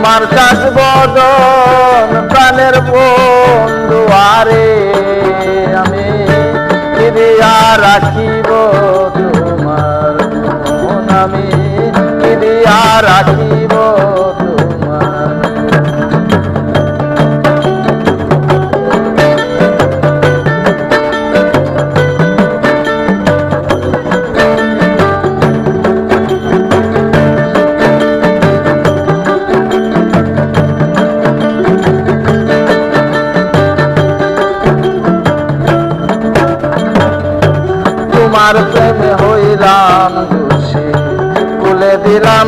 তোমার চাষ বদন প্রাণের বন্ধু আরে আমি রাখিব দোষী তুলে দিলাম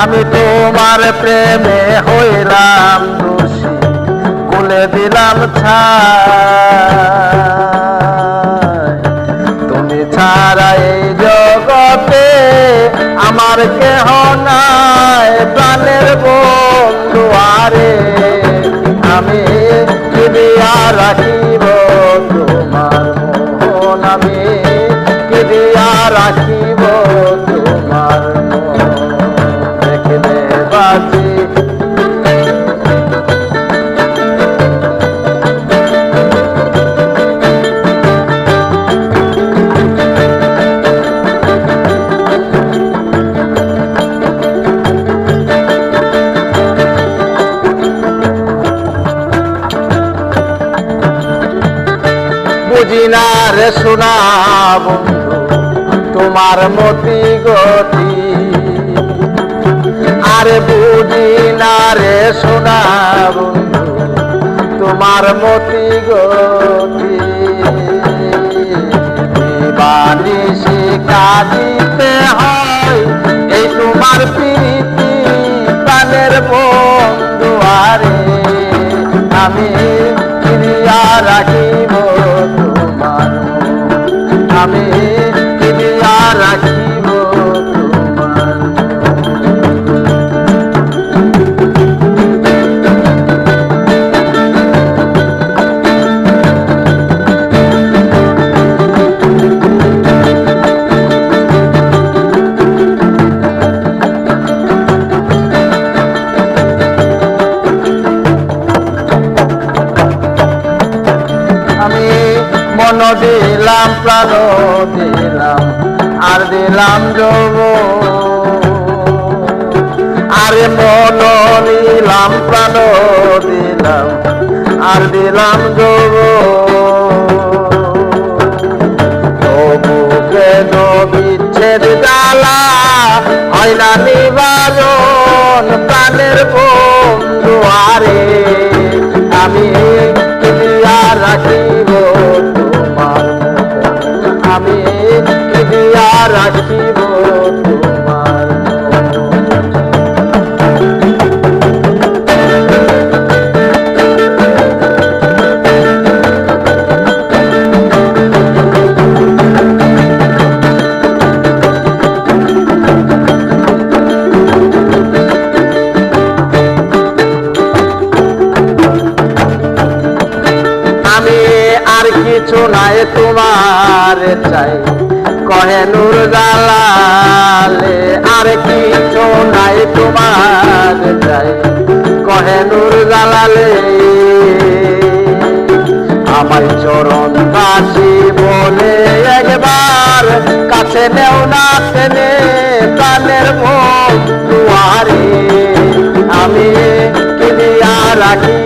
আমি তোমার প্রেমে হইলাম দোষী কুলে দিলাম তুমি ছাড়া এই জগতে আমার কেহ নাই, প্রাণের বন্ধু আরে। আমি তোমার মন কি দিয়া রাখিব বুঝি না রে শোনা বন্ধু, তোমার মতি গতি। আরে বুঝি না রে শোনা বন্ধু, তোমার মতি গতি। বানিসি কাঁদিতে হয়, এই তোমার প্রীতি প্রাণের বন্ধু। আরে আমি ফিরিয়া তোমার মন। মন দিলাম, প্রাণ দিলাম, আর দিলাম যৌব আরে মন নিলাম, প্রাণ দিলাম, আর দিলাম যৌব তবু কেন বিচ্ছেদ জ্বালা? হয় না নিবারণ, প্রাণের বন্ধু আরে, আমি আমি কিরিয়া দিয়া তোমার কিছু নাই তোমার চাই। কহে নূর জালালে, আর কিছু নাই তোমার চাই? কহে নূর জালালে আমার চরণ কাশি বলে একবার কাছে নেও না তেনে প্রাণের বন্ধু আরে আমি কিনিয়া রাখিব